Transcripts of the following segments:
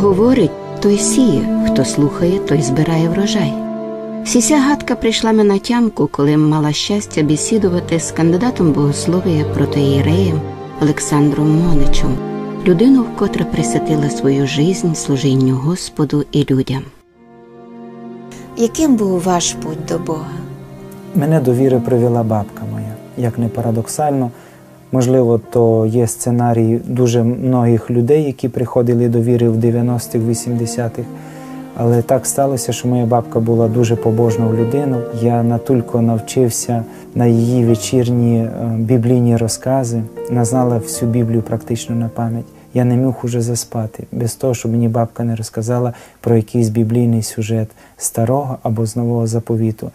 Говорить, той сіє, хто слухає, той збирає врожай. Сіся гадка прийшла ми на тямку, коли мала щастя бесідувати з кандидатом богослов'я протоїреєм Олександром Моничем, людину, вкотре присвятила свою жизнь служінню Господу і людям. Яким був ваш путь до Бога? Мене до віри привела бабка моя. Як не парадоксально, можливо, то є сценарій дуже многих людей, які приходили до віри в 90-х, 80-х. Але так сталося, що моя бабка була дуже побожною людиною. Я натільки навчився на її вечірні е, біблійні розкази, назнала всю Біблію практично на пам'ять. Я не міг уже заспати, без того, щоб мені бабка не розказала про якийсь біблійний сюжет старого або з нового заповіту.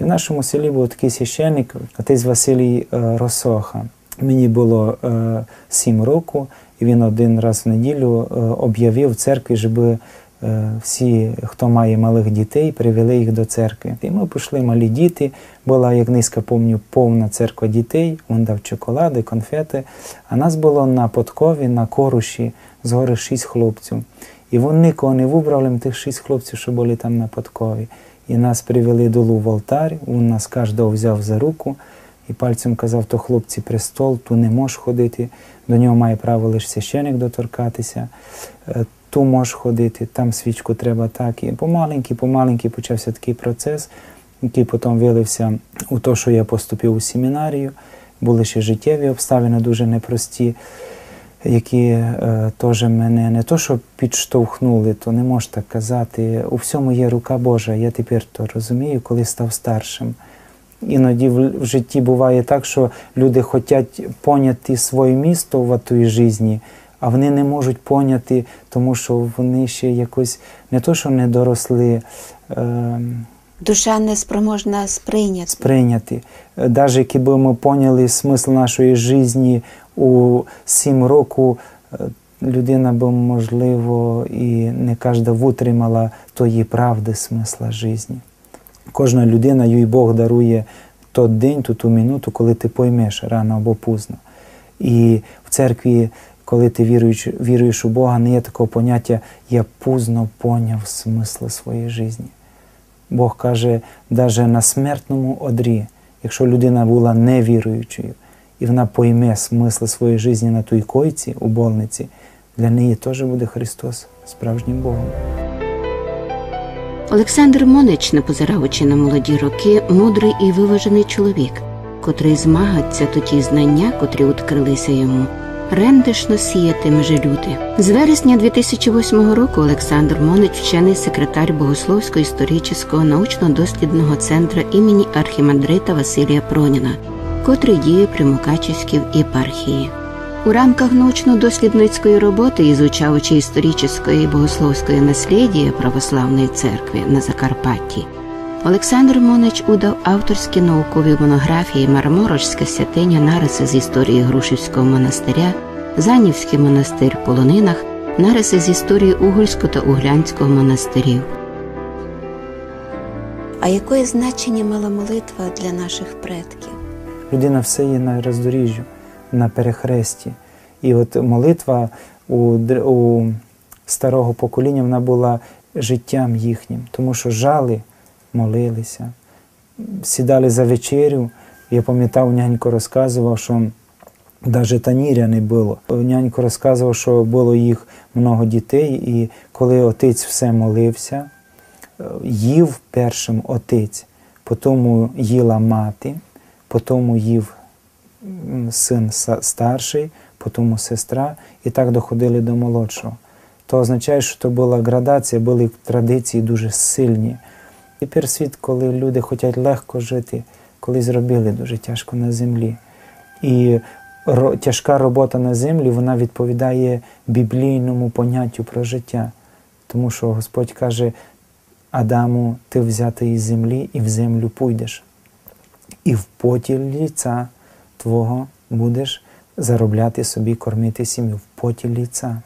І в нашому селі був такий священник, отець Василій е, Росоха. Мені було е, сім років, і він один раз в неділю е, об'явив церкві, щоб всі, хто має малих дітей, привели їх до церкви. І ми пішли малі діти. Була, як низько пам'ятаю, повна церква дітей, він дав чоколади, конфети. А нас було на подкові, на коруші, згори шість хлопців. І вони нікого не вибрали, тих шість хлопців, що були там на подкові. І нас привели долу в алтар, він нас кожного взяв за руку і пальцем казав, то хлопці престол, ту не можеш ходити, до нього має право лише священик доторкатися, е, ту можеш ходити, там свічку треба так. І помаленьки, помаленьки почався такий процес, який потім вилився у те, що я поступив у семінарію. Були ще життєві обставини дуже непрості, які е, теж мене не то, що підштовхнули, то не можу так казати. У всьому є рука Божа. Я тепер то розумію, коли став старшим. Іноді в житті буває так, що люди хочуть поняти своє місто в тій житті, а вони не можуть поняти, тому що вони ще якось не то, що не доросли. Е Душа не спроможна сприйняти. Сприйняти. Навіть якби ми поняли смисл нашої житті у сім років, е, людина би, можливо, і не кожна витримала тої правди смисла житті. Кожна людина, їй Бог дарує той день, ту ту минуту, коли ти поймеш рано або пізно. І в церкві, коли ти віруєш віруєш у Бога, не є такого поняття я пізно поняв смисл своєї житті. Бог каже, навіть на смертному одрі, якщо людина була невіруючою, і вона пойме смисл своєї житті на той койці у больниці, для неї теж буде Христос справжнім Богом. Олександр Монич, не позираючи на молоді роки, мудрий і виважений чоловік, котрий змагається то ті знання, котрі відкрилися йому, рендишно сіяти межі люди. З вересня 2008 року Олександр Монич, вчений секретар Богословсько-історичного научно-дослідного центру імені архімандрита Василія Проніна, котрий діє при Мукачівській єпархії. У рамках научно-дослідницької роботи, изучаючи історичне і богословське наслідя православної церкви на Закарпатті, Олександр Монич удав авторські наукові монографії Марморочська святиня нариси з історії Грушівського монастиря, Занівський монастир в полонинах, нариси з історії Угольського та Углянського монастирів. А якое значення мала молитва для наших предків? Людина все є на роздоріжжю на перехресті. І от молитва у у старого покоління вона була життям їхнім, тому що жали, молилися, сідали за вечерю. Я пам'ятав, нянько розказував, що навіть таніря не було. Нянько розказував, що було їх много дітей, і коли отець все молився, їв першим отець, потім їла мати, потім їв син старший, потім сестра, і так доходили до молодшого. То означає, що то була градація, були традиції дуже сильні. Тепер світ, коли люди хочуть легко жити, коли зробили дуже тяжко на землі. І тяжка робота на землі вона відповідає біблійному поняттю про життя. Тому що Господь каже Адаму, ти взятий із землі і в землю пойдеш. І в поті ліця Твого будеш заробляти собі, кормити сім'ю в поті ліца.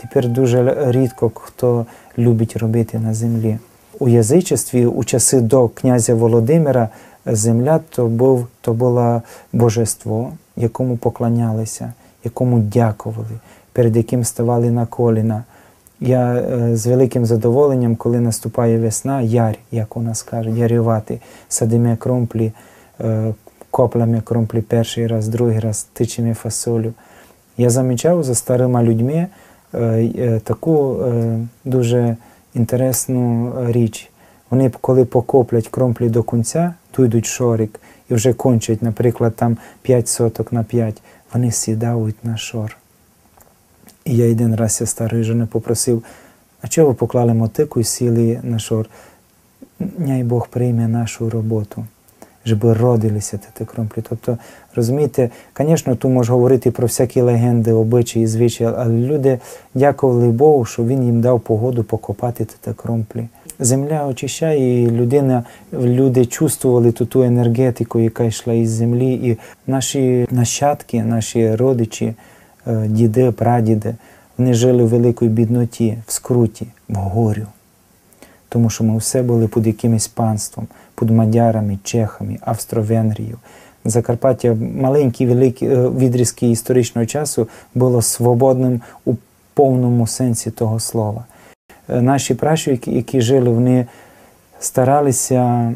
Тепер дуже рідко хто любить робити на землі. У язичестві, у часи до князя Володимира, земля то був, то було божество, якому поклонялися, якому дякували, перед яким ставали на коліна. Я е, з великим задоволенням, коли наступає весна, ярь, як у нас кажуть, ярювати, садимо кромплі, е, коплями кромплі перший раз, другий раз, тичимо фасолю. Я замічав за старими людьми е, е, таку е, дуже інтересну річ. Вони, коли покоплять кромплі до кінця, то йдуть шорик і вже кончать, наприклад, там 5 соток на 5, вони сідають на шор. І я один раз я старої жони попросив, а чого ви поклали мотику і сіли на шор? Няй Бог прийме нашу роботу, щоб родилися ті кромплі. Тобто, розумієте, звісно, тут можна говорити про всякі легенди, обичаї, звичаї, але люди дякували Богу, що Він їм дав погоду покопати ті кромплі. Земля очищає, і людина, люди чувствували ту, ту енергетику, яка йшла із землі. І наші нащадки, наші родичі, е, діди, прадіди, вони жили в великій бідноті, в скруті, в горю. Тому що ми все були під якимось панством, під мадярами, чехами, Австро-Венгрією. Закарпаття маленькі, великі е, відрізки історичного часу було свободним у повному сенсі того слова. Е, Наші пращурки, які жили, вони старалися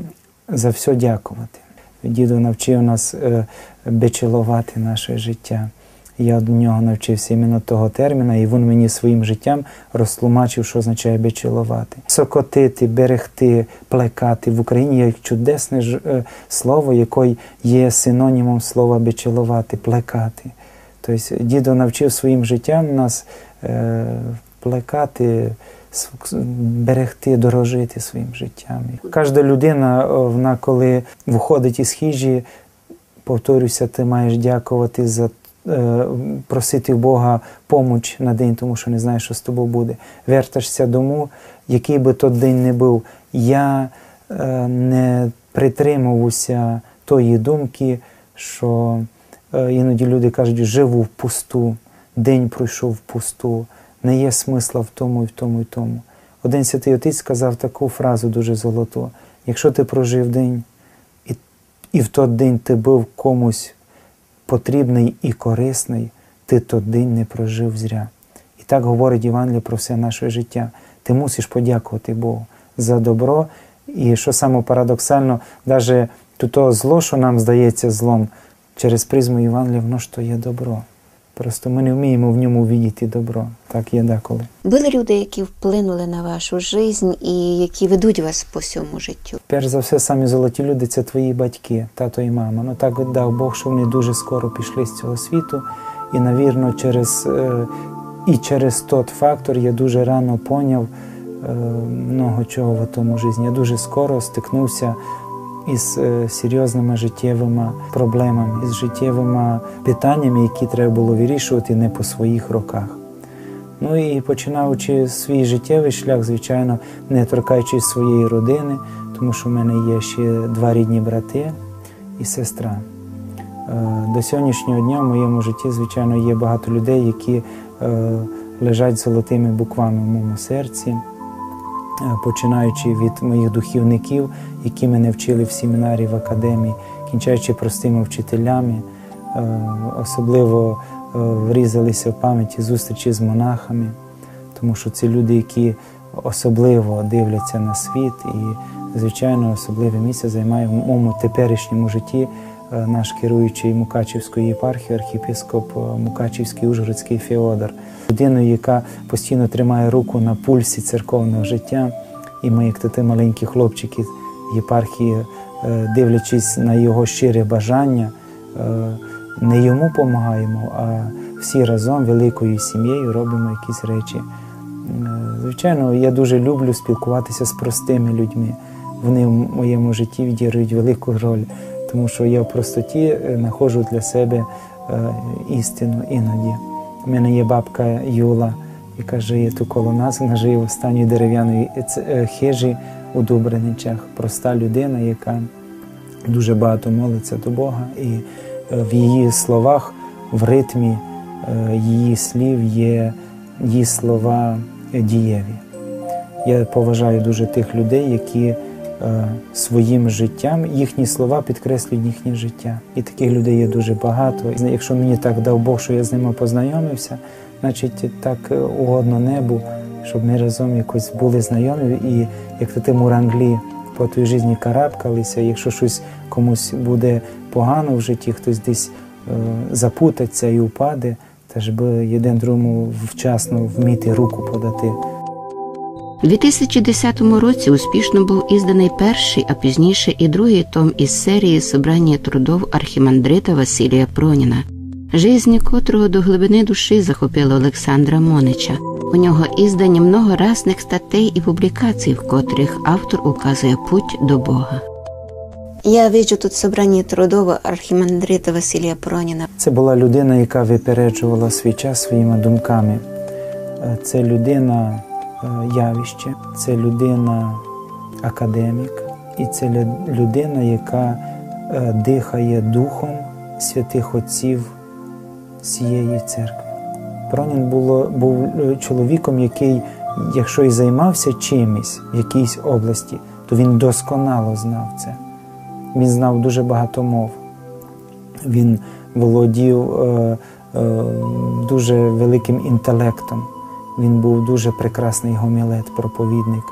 за все дякувати. Дідо навчив нас е, бичелувати наше життя. Я до нього навчився іменно того терміна, і він мені своїм життям розтлумачив, що означає бичелувати. Сокотити, берегти, плекати. В Україні є чудесне ж, е, слово, яке є синонімом слова бичелувати, плекати. Тобто дідо навчив своїм життям нас е, плекати, берегти, дорожити своїм життям. Кожна людина, вона коли виходить із хижі, повторюся, ти маєш дякувати за е, просити в Бога поміч на день, тому що не знаєш, що з тобою буде. Вертаєшся дому, який би то день не був. Я е, не притримувався тої думки, що е, іноді люди кажуть, живу в пусту, день пройшов в пусту, не є смисла в тому і в тому і в тому. Один святий отець сказав таку фразу дуже золоту: якщо ти прожив день, і, і в той день ти був комусь потрібний і корисний, ти той день не прожив зря. І так говорить Євангеліє про все наше життя. Ти мусиш подякувати Богу за добро. І що саме парадоксально, навіть то зло, що нам здається злом, через призму Євангелія, воно ж то є добро. Просто ми не вміємо в ньому видіти добро. Так є деколи. Були люди, які вплинули на вашу життя і які ведуть вас по всьому життю. Перш за все, самі золоті люди це твої батьки, тато і мама. Ну так от дав Бог, що вони дуже скоро пішли з цього світу. І, навірно, через, е, і через тот фактор я дуже рано поняв е, много чого в тому житті. Я дуже скоро стикнувся із е, серйозними життєвими проблемами, із життєвими питаннями, які треба було вирішувати не по своїх роках. Ну і починаючи свій життєвий шлях, звичайно, не торкаючись своєї родини, тому що в мене є ще два рідні брати і сестра. Е, До сьогоднішнього дня в моєму житті, звичайно, є багато людей, які е, лежать золотими буквами в моєму серці, починаючи від моїх духівників, які мене вчили в семінарі в академії, кінчаючи простими вчителями, Е, особливо е, врізалися в пам'яті зустрічі з монахами, тому що це люди, які особливо дивляться на світ, і, звичайно, особливе місце займає в моєму теперішньому житті е, наш керуючий Мукачівської єпархії, архієпископ е, Мукачівський Ужгородський Феодор, людиною, яка постійно тримає руку на пульсі церковного життя. І ми, як такі маленькі хлопчики єпархії, е, дивлячись на його щире бажання, е, не йому допомагаємо, а всі разом великою сім'єю робимо якісь речі. Е, Звичайно, я дуже люблю спілкуватися з простими людьми. Вони в моєму житті відіграють велику роль, тому що я в простоті е, знаходжу для себе е, істину іноді. У мене є бабка Юла, яка живе тут коло нас, вона живе в останній дерев'яної е, хижі у Дубриничах. Проста людина, яка дуже багато молиться до Бога, і в її словах, в ритмі її слів є її слова дієві. Я поважаю дуже тих людей, які своїм життям їхні слова підкреслюють їхнє життя. І таких людей є дуже багато. Якщо мені так дав Бог, що я з ними познайомився, значить так е, угодно небу, щоб ми разом якось були знайомі і як ти муранглі по той житті карабкалися. Якщо щось комусь буде погано в житті, хтось десь е, запутаться і упаде, теж би один другому вчасно вміти руку подати. У 2010 році успішно був ізданий перший, а пізніше і другий том із серії собрання трудов архімандрита Василія Проніна, жизнь котрого до глибини душі захопила Олександра Монича. У нього іздані многоразних статей і публікацій, в котрих автор указує путь до Бога. Я бачу тут собрання трудово архімандрита Василія Проніна. Це була людина, яка випереджувала свій час своїми думками. Е, Це людина явище, це людина академік, і це людина, яка е, дихає духом святих отців цієї церкви. Пронін було, був е, чоловіком, який, якщо і займався чимось в якійсь області, то він досконало знав це. Він знав дуже багато мов. Він володів е, е, дуже великим інтелектом. Він був дуже прекрасний гомілет, проповідник.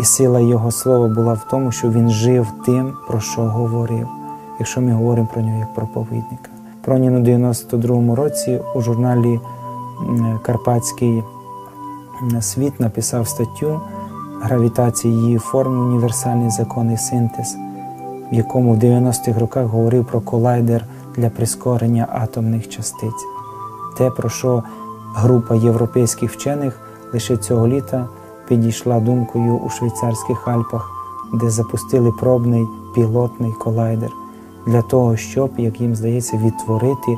І сила його слова була в тому, що він жив тим, про що говорив, якщо ми говоримо про нього як проповідника. Пронін у 92-му році у журналі Карпатський світ написав статтю Гравітації її форм, універсальний закон і синтез, в якому в 90-х роках говорив про колайдер для прискорення атомних частиць. Те, про що група європейських вчених лише цього літа підійшла думкою у швейцарських Альпах, де запустили пробний пілотний колайдер для того, щоб, як їм здається, відтворити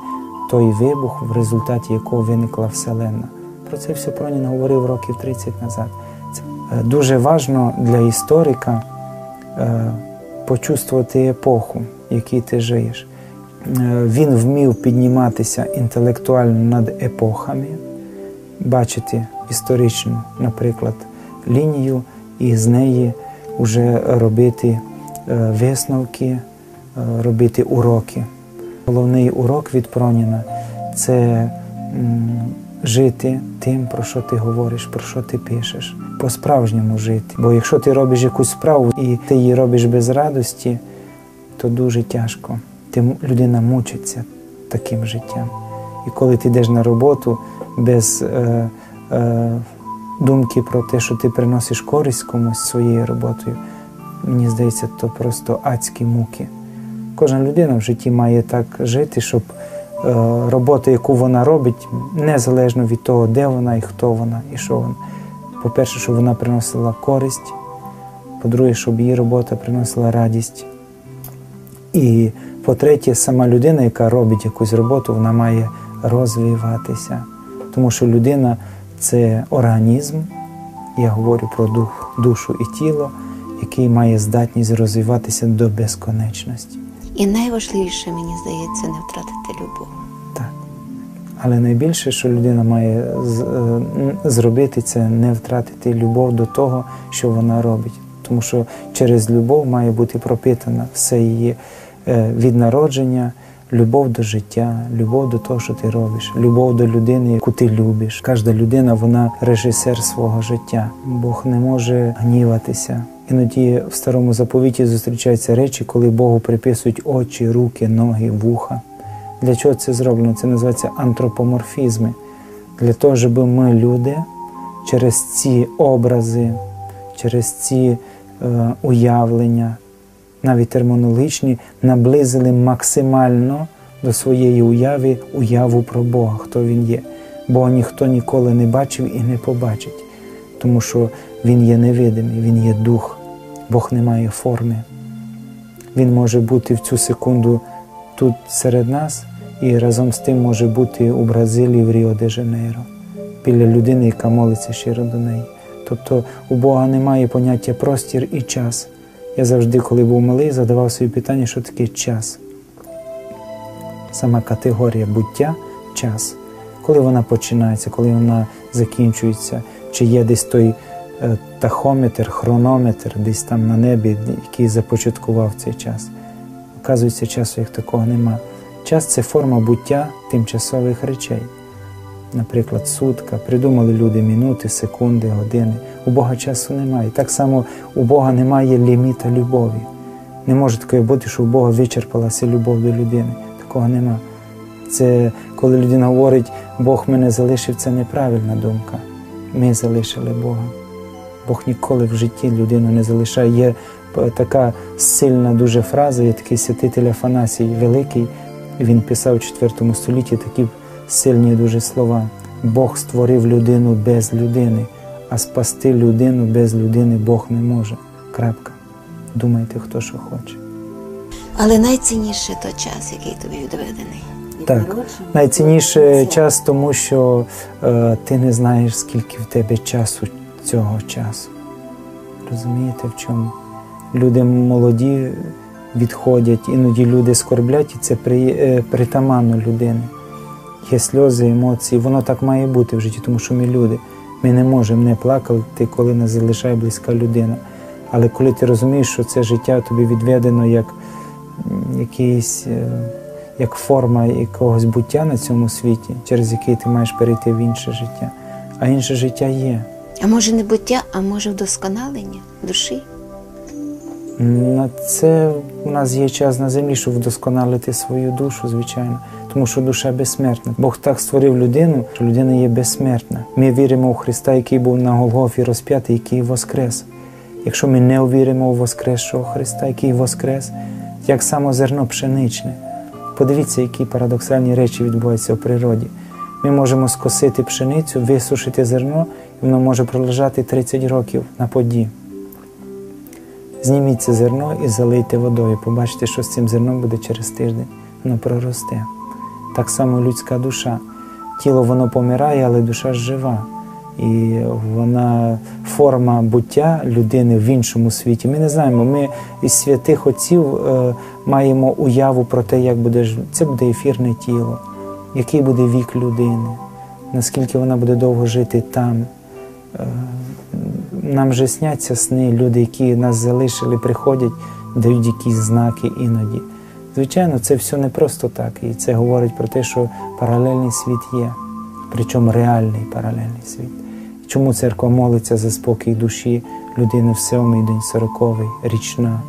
той вибух, в результаті якого виникла Вселенна. Про це все Пронін говорив років 30 назад. Це е, дуже важливо для історика е, почувствувати епоху, в якій ти живеш. Е, Він вмів підніматися інтелектуально над епохами, бачити історичну, наприклад, лінію і з неї вже робити е, висновки, е, робити уроки. Головний урок від Проніна це жити тим, про що ти говориш, про що ти пишеш, по-справжньому жити. Бо якщо ти робиш якусь справу і ти її робиш без радості, то дуже тяжко. Ти людина мучиться таким життям. І коли ти йдеш на роботу без е, е, думки про те, що ти приносиш користь комусь своєю роботою, мені здається, то просто адські муки. Кожна людина в житті має так жити, щоб е, робота, яку вона робить, незалежно від того, де вона і хто вона, і що вона. По-перше, щоб вона приносила користь, по-друге, щоб її робота приносила радість. І по-третє, сама людина, яка робить якусь роботу, вона має розвиватися. Тому що людина це організм, я говорю про дух, душу і тіло, який має здатність розвиватися до безконечності. І найважливіше, мені здається, не втратити любов. Так. Але найбільше, що людина має е, зробити, це не втратити любов до того, що вона робить. Тому що через любов має бути пропитана все її е, від народження, любов до життя, любов до того, що ти робиш, любов до людини, яку ти любиш. Кожна людина вона режисер свого життя. Бог не може гніватися. Іноді в старому заповіті зустрічаються речі, коли Богу приписують очі, руки, ноги, вуха. Для чого це зроблено? Це називається антропоморфізми. Для того, щоб ми, люди, через ці образи, через ці е, уявлення, навіть термінологічні, наблизили максимально до своєї уяви уяву про Бога, хто Він є. Бога ніхто ніколи не бачив і не побачить, тому що Він є невидимий, Він є дух, Бог не має форми. Він може бути в цю секунду тут серед нас і разом з тим може бути у Бразилії, в Ріо де Жанейро, біля людини, яка молиться щиро до неї. Тобто у Бога немає поняття простір і час. Я завжди, коли був малий, задавав собі питання, що таке час. Сама категорія буття час. Коли вона починається, коли вона закінчується, чи є десь той е, тахометр, хронометр десь там на небі, який започаткував цей час. Оказується, часу як такого нема. Час це форма буття тимчасових речей. Наприклад, сутка, придумали люди минути, секунди, години. У Бога часу немає. Так само у Бога немає ліміта любові. Не може такої бути, що у Бога вичерпалася любов до людини. Такого нема. Це коли людина говорить, Бог мене залишив, це неправильна думка. Ми залишили Бога. Бог ніколи в житті людину не залишає. Є така сильна дуже фраза, є такий святитель Афанасій Великий, він писав у 4 столітті такі сильні дуже слова. Бог створив людину без людини, а спасти людину без людини Бог не може. Крапка. Думайте, хто що хоче. Але найцінніше то час, який тобі відведений. Від Так. Найцінніше час, тому що е, ти не знаєш, скільки в тебе часу цього часу. Розумієте, в чому? Люди молоді відходять, іноді люди скорблять, і це при, е, притаманно людини. Є сльози, емоції, воно так має бути в житті, тому що ми люди. Ми не можемо не плакати, коли нас залишає близька людина. Але коли ти розумієш, що це життя тобі відведено як якийсь. е, як форма якогось буття на цьому світі, через який ти маєш перейти в інше життя. А інше життя є. А може не буття, а може вдосконалення душі? На це у нас є час на землі, щоб вдосконалити свою душу, звичайно, тому що душа безсмертна. Бог так створив людину, що людина є безсмертна. Ми віримо у Христа, який був на Голгофі розп'ятий, який воскрес. Якщо ми не увіримо у Воскресшого Христа, який воскрес, як само зерно пшеничне. Подивіться, які парадоксальні речі відбуваються в природі. Ми можемо скосити пшеницю, висушити зерно, і воно може пролежати 30 років на поді. Зніміть це зерно і залийте водою. Побачите, що з цим зерном буде через тиждень. Воно проросте. Так само людська душа. Тіло воно помирає, але душа жива. І вона форма буття людини в іншому світі. Ми не знаємо. Ми із святих отців е, маємо уяву про те, як буде це буде ефірне тіло, який буде вік людини, наскільки вона буде довго жити там. Е, нам же сняться сни, люди, які нас залишили, приходять, дають якісь знаки іноді. Звичайно, це все не просто так. І це говорить про те, що паралельний світ є, причому реальний паралельний світ. Чому церква молиться за спокій душі людини в сьомий день, сороковий, річна,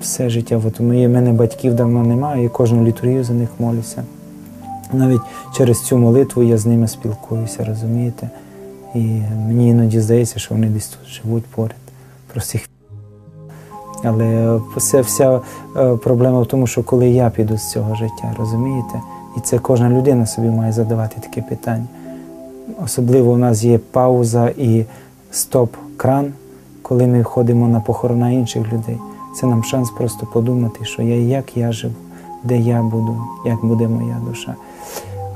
все життя. От у мене батьків давно немає, і кожну літургію за них молюся. Навіть через цю молитву я з ними спілкуюся, розумієте? І мені іноді здається, що вони десь тут живуть поряд. Просто їх. Але вся, вся е, проблема в тому, що коли я піду з цього життя, розумієте? І це кожна людина собі має задавати таке питання. Особливо у нас є пауза і стоп-кран, коли ми ходимо на похорона інших людей. Це нам шанс просто подумати, що я як я живу, де я буду, як буде моя душа.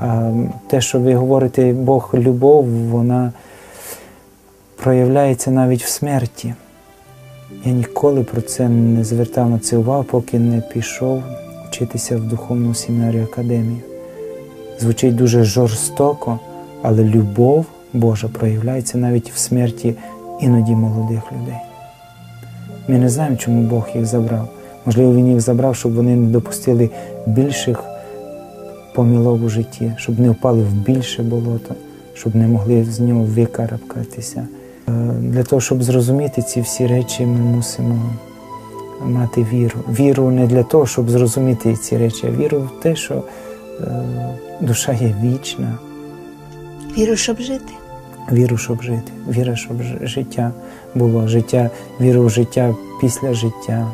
А те, що ви говорите, Бог любов, вона проявляється навіть в смерті. Я ніколи про це не звертав на це увагу, поки не пішов вчитися в духовну семінарію академію. Звучить дуже жорстоко, але любов Божа проявляється навіть в смерті іноді молодих людей. Ми не знаємо, чому Бог їх забрав. Можливо, Він їх забрав, щоб вони не допустили більших помилок у житті, щоб не впали в більше болото, щоб не могли з нього викарабкатися. Е, Для того, щоб зрозуміти ці всі речі, ми мусимо мати віру. Віру не для того, щоб зрозуміти ці речі, а віру в те, що е, душа є вічна, Віру, щоб жити. віру, щоб жити, віра, щоб життя було, життя, віру в життя після життя.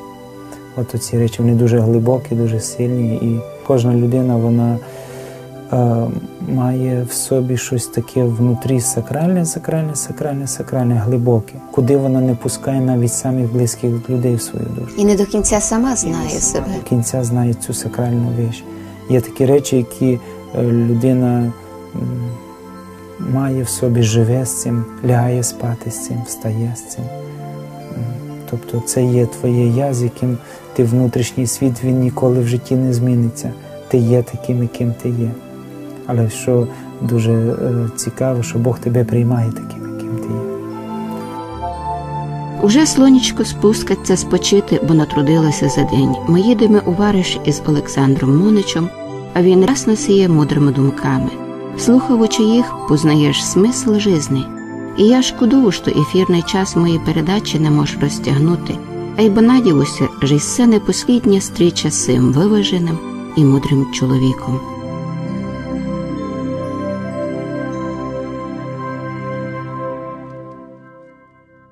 От ці речі вони дуже глибокі, дуже сильні, і кожна людина вона має в собі щось таке внутрі сакральне, сакральне, сакральне, сакральне, глибоке, куди вона не пускає навіть самих близьких людей в свою душу. І не до кінця сама знає себе. До кінця знає цю сакральну віч. Є такі речі, які е, людина має в собі, живе з цим, лягає спати з цим, встає з цим. Тобто це є твоє я, з яким ти внутрішній світ, він ніколи в житті не зміниться. Ти є таким, яким ти є. Але що дуже е, цікаво, що Бог тебе приймає таким, яким ти. Уже слонечко спускаться спочити, бо натрудилося за день. Ми їдемо у Вариш із Олександром Моничем, а він раз насіє мудрими думками. Слухаючи їх, познаєш смисл жизни. І я шкодую, що ефірний час моєї передачі не можу розтягнути, а й бо надіюся, що це не послідня стріча з цим виваженим і мудрим чоловіком.